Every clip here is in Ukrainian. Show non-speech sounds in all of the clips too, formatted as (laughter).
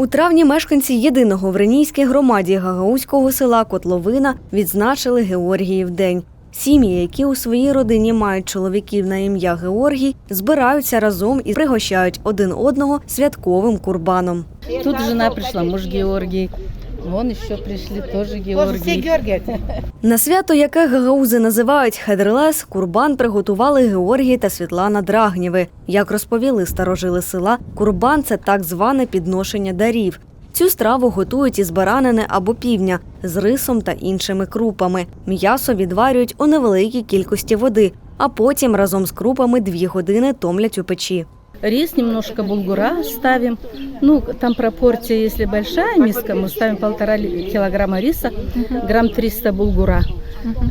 У травні мешканці єдиного в Ренійській громаді Гагаузького села Котловина відзначили Георгіїв день. Сім'ї, які у своїй родині мають чоловіків на ім'я Георгій, збираються разом і пригощають один одного святковим курбаном. Тут жена прийшла, муж Георгий. Вон еще пришли тоже Тоже все Георгий. Георгий. (laughs) На свято, яке гагаузи називають хедрлес, курбан приготували Георгій та Світлана Драгніви. Як розповіли старожили села, курбан це так зване підношення дарів. Цю страву готують із баранини або півня з рисом та іншими крупами. М'ясо відварюють у невеликій кількості води, а потім разом з крупами дві години томлять у печі. Рис, немножко булгура ставим. Ну, там пропорция, если большая миска, мы ставим полтора ли- килограмма риса, грамм 300 булгура.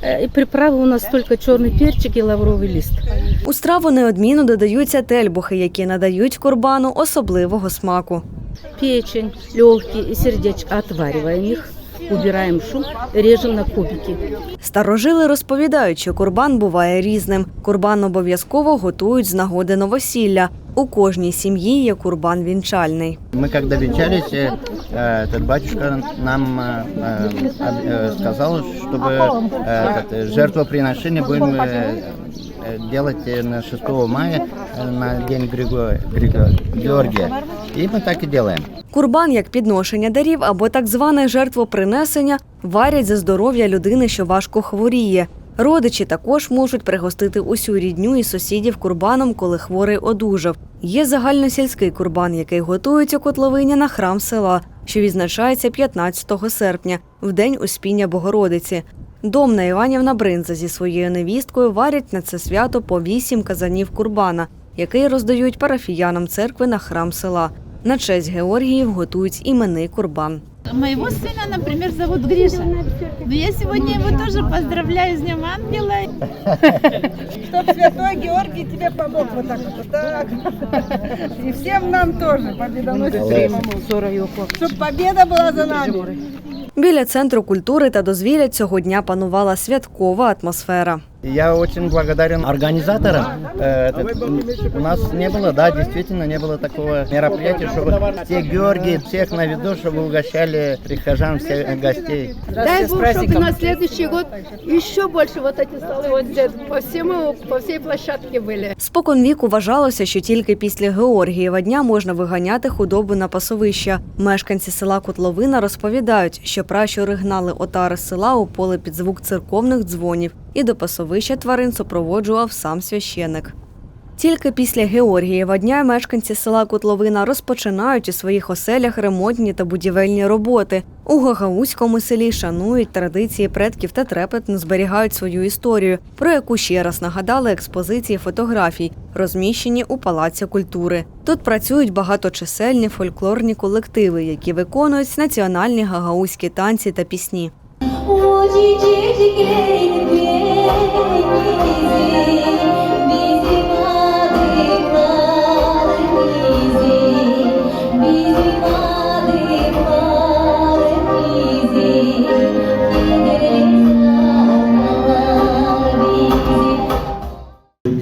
Э, И приправы у нас только черный перчик и лавровый лист. У страву неодмінно додаються тельбухи, які надають курбану особливого смаку. Печень, легкие и сердечко. Отвариваем их, убираем шум, режем на кубики. Старожили розповідають, що курбан буває різним. Курбан обов'язково готують з нагоди новосілля. У кожній сім'ї є курбан вінчальний. Мы когда венчались, э, э, этот батюшка нам э, э, об- э, сказал, чтобы э, этот, э, жертвоприношение будем э, э, делать э, на 6 мая э, на день Григо- Григо- Георгия. И мы так и делаем. Курбан як підношення дарів або так зване жертвопринесення варять за здоров'я людини, що важко хворіє. Родичі також можуть пригостити усю рідню і сусідів курбаном, коли хворий одужав. Є загальносільський курбан, який готують у котловині на храм села, що відзначається 15 серпня, в день Успіння Богородиці. Домна Іванівна Бринза зі своєю невісткою варять на це свято по вісім казанів курбана, який роздають парафіянам церкви на храм села. На честь Георгіїв готують іменний курбан. Моего сына, например, зовут Гриша. Но я сегодня его тоже поздравляю с Днем Ангела. Чтоб святой Георгий тебе помог вот так вот. Так. И всем нам тоже победоносицам помог. Чтоб победа была за нами. Біля центру культури та дозвілля цього дня панувала святкова атмосфера. Я очень благодарен организаторам. Э, этот, у нас не было, да, действительно не было такого мероприятия, чтобы все Георгии, всех на виду, чтобы угощали прихожан, всех гостей. Дай Бог, чтобы на следующий год еще больше вот эти столы вот здесь по всему, по всей площадке были. Спокон віку вважалося, що тільки після Георгієва дня можна виганяти худобу на пасовища. Мешканці села Котловина розповідають, що пращури гнали отари з села у поле під звук церковних дзвонів, і до пасовища тварин супроводжував сам священик. Тільки після Георгієва дня мешканці села Котловина розпочинають у своїх оселях ремонтні та будівельні роботи. У Гагаузькому селі шанують традиції предків та трепетно зберігають свою історію, про яку ще раз нагадали експозиції фотографій, розміщені у Палаці культури. Тут працюють багаточисельні фольклорні колективи, які виконують національні гагаузькі танці та пісні.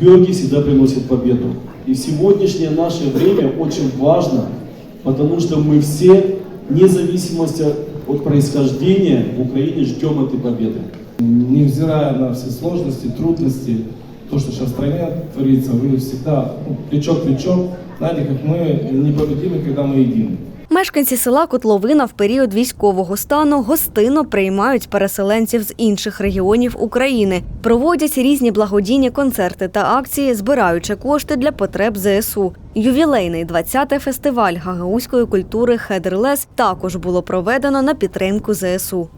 Георгий всегда приносит победу. И в сегодняшнее наше время очень важно, потому что мы все, вне зависимости от происхождения, в Украине ждем этой победы. невзирая на все сложности, трудности, то, что сейчас в стране творится, вы всегда ну, плечо к плечу, знаете, как мы непобедимы, когда мы едины. Мешканці села Котловина в період військового стану гостинно приймають переселенців з інших регіонів України, проводять різні благодійні концерти та акції, збираючи кошти для потреб ЗСУ. Ювілейний 20-й фестиваль гагаузької культури Хедерлес також було проведено на підтримку ЗСУ.